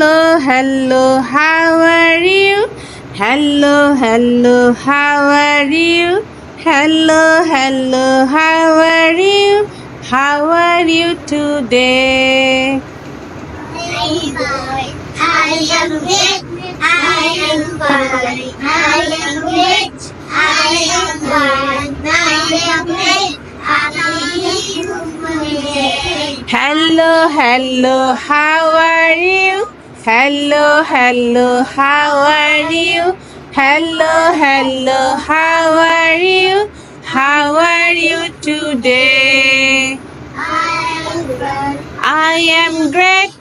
Hello, hello, how are you? Hello, hello, how are you? Hello, hello, how are you? How are you today? I am rich. I am fine. I am rich. I am fine. I am rich. Hello, hello, how are you? Hello, hello, how are you? Hello, hello, how are you? How are you today? I am great.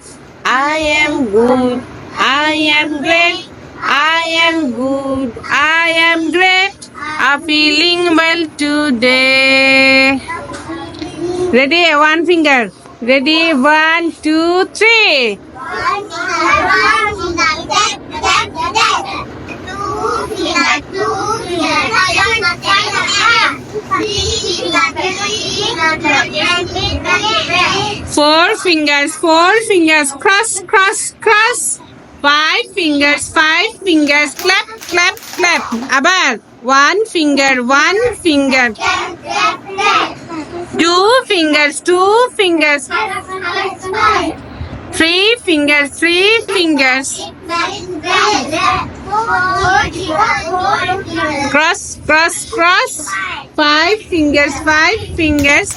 I am good. I am great. I am good. I am great. I'm feeling well today. Ready? One finger. Ready? One, two, three. Four fingers. Four fingers. Cross, cross, cross. Five fingers. Five fingers. Clap, clap, clap. আবার one finger. One finger. Two fingers. Two fingers. Three fingers. Three fingers. Cross, cross, cross. Five fingers. Five fingers.